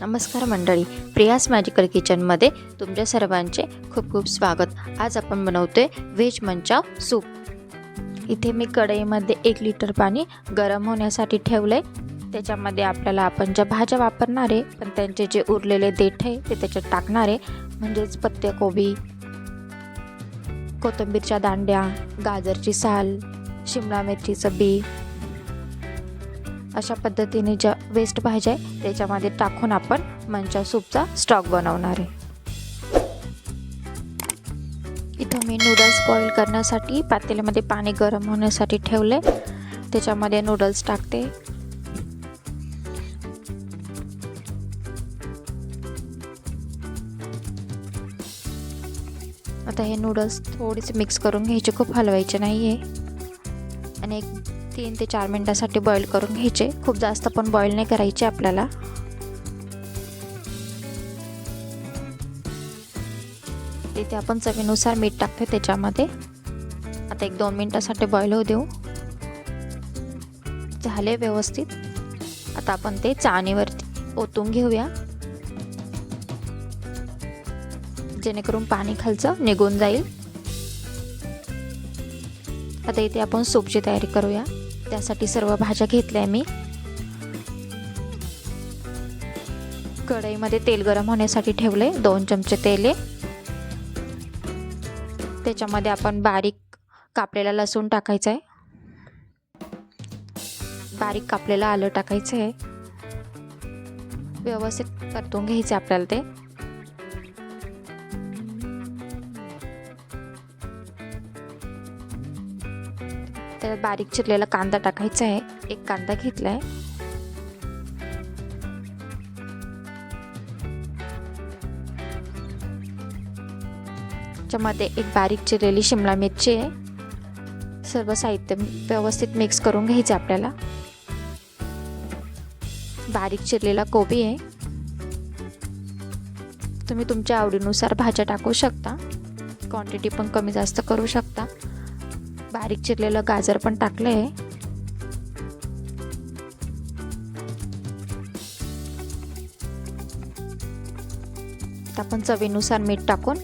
नमस्कार मंडळी प्रियास मॅजिकल किचनमध्ये तुमच्या सर्वांचे खूप खूप स्वागत. आज आपण बनवतोय व्हेज मंचाव सूप. इथे मी कढईमध्ये एक लिटर पाणी गरम होण्यासाठी ठेवलं आहे त्याच्यामध्ये आपल्याला आपण ज्या भाज्या वापरणार आहे पण त्यांचे जे उरलेले देठ आहे ते त्याच्यात टाकणार आहे. म्हणजेच पत्तेकोबी कोथिंबीरच्या दांड्या गाजरची साल शिमला मिरचीचं बी अशा पद्धतीने ज्या वेस्ट भाज्या आहे त्याच्यामध्ये टाकून आपण मंचा सूपचा स्टॉक बनवणार आहे. इथं मी नूडल्स बॉईल करण्यासाठी पातेल्यामध्ये पाणी गरम होण्यासाठी ठेवले. त्याच्यामध्ये नूडल्स टाकते. आता हे नूडल्स थोडेसे मिक्स करून घ्यायचे खूप हलवायचे नाही आहे आणि एक तीन ते चार मिनटासाठी बॉईल करून घ्यायचे. खूप जास्त पण बॉईल नाही करायचे आपल्याला. तिथे आपण चवीनुसार मीठ टाकतो त्याच्यामध्ये. आता एक दोन मिनटासाठी बॉईल होऊ देऊ. झाले व्यवस्थित. आता आपण ते चाणीवरती ओतून घेऊया. जेणेकरून पाणी खालचं निघून जाईल. आता इथे आपण सूपची तयारी करूया. त्यासाठी सर्व भाज्या घेतल्या मी. कढईमध्ये तेल गरम होण्यासाठी ठेवले दोन चमचे तेल आहे. त्याच्यामध्ये आपण बारीक कापलेला लसूण टाकायचा आहे. बारीक कापलेलं आलं टाकायचं आहे. व्यवस्थित परतून घ्यायचे आपल्याला ते. त्यात बारीक चिरलेला कांदा टाकायचा आहे. एक कांदा घेतला आहे त्याच्यामध्ये एक बारीक चिरलेली शिमला मिरची आहे. सर्व साहित्य व्यवस्थित मिक्स करून घ्यायचे आपल्याला. बारीक चिरलेला कोबी आहे. तुम्ही तुमच्या आवडीनुसार भाज्या टाकू शकता. क्वांटिटी पण कमी जास्त करू शकता. बारीक चिरलेलं गाजर पण टाकलं आहे आपण चवीनुसार मीठ टाकून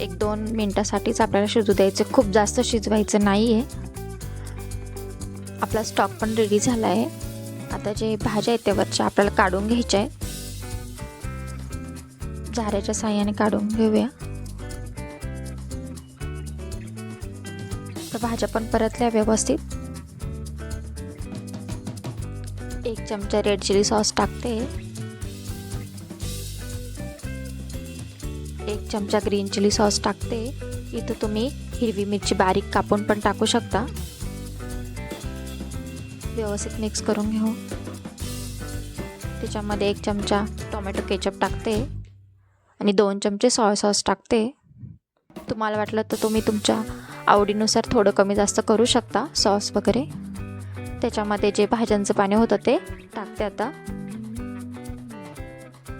एक दोन मिनटासाठीच आपल्याला शिजू द्यायचं. खूप जास्त शिजवायचं नाही आहे आपला स्टॉक पण रेडी झाला आहे आता जे भाज्या आहेत त्यावरच्या आपल्याला काढून घ्यायच्या आहेत. झाऱ्याच्या साह्याने काढून घेऊया. तर भाज्या पण परतल्या व्यवस्थित. एक चमचा रेड चिली सॉस टाकते. एक चमचा ग्रीन चिली सॉस टाकते. इथं तुम्ही हिरवी मिरची बारीक कापून पण टाकू शकता. व्यवस्थित मिक्स करून घेऊ. त्याच्यामध्ये एक चमचा टोमॅटो केचप टाकते. आणि दोन चमचे सॉय सॉस टाकते. तुम्हाला वाटलं तर तुम्ही तुमच्या आवडीनुसार थोडं कमी जास्त करू शकता सॉस वगैरे. त्याच्यामध्ये जे भाज्यांचं पाणी होतं ते टाकते आता.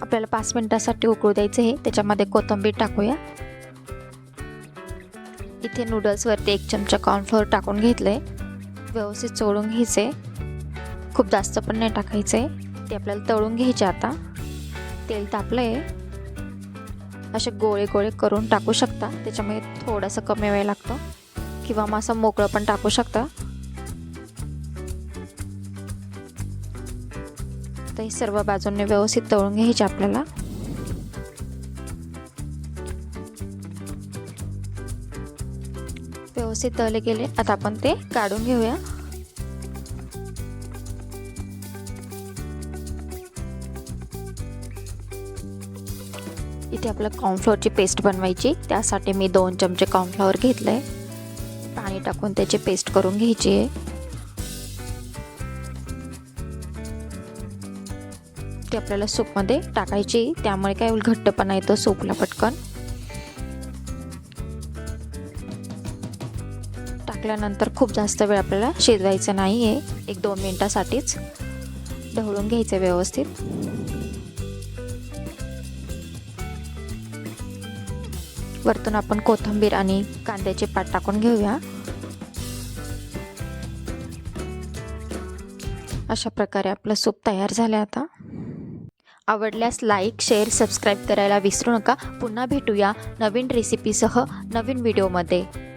आपल्याला पाच मिनटासाठी उकळू द्यायचं हे त्याच्यामध्ये कोथिंबीर टाकूया. इथे नूडल्सवरती एक चमचा कॉर्नफ्लोअर टाकून घेतलं आहे व्यवस्थित चोळून घ्यायचे खूप जास्त पण नाही टाकायचं आहे ते आपल्याला तळून घ्यायचे आता. तेल तापलं आहे असे गोळे गोळे करून टाकू शकता. त्याच्यामुळे थोडासा कमी वेळ लागतो. किंवा मग असं मोकळं पण टाकू शकता. तर हे सर्व बाजूंनी व्यवस्थित तळून घ्यायचे आपल्याला. व्यवस्थित तळले गेले. आता आपण ते काढून घेऊया. इथे आपलं कॉर्नफ्लोअरची पेस्ट बनवायची. त्यासाठी मी दोन चमचे कॉर्नफ्लॉवर घेतलं आहे पाणी टाकून त्याची पेस्ट करून घ्यायची आहे. ती आपल्याला सूपमध्ये टाकायची. त्यामुळे काय होईल घट्टपणा येतो सूपला पटकन. टाकल्यानंतर खूप जास्त वेळ आपल्याला शिजवायचं नाही आहे एक दोन मिनटासाठीच ढवळून घ्यायचं व्यवस्थित. वरतून आपण कोथिंबीर आणि कांद्याचे पात टाकून घेऊया. अशा प्रकारे आपलं सूप तयार झालं आता. आवडल्यास लाईक शेअर सबस्क्राईब करायला विसरू नका. पुन्हा भेटूया नवीन रेसिपीसह नवीन व्हिडिओमध्ये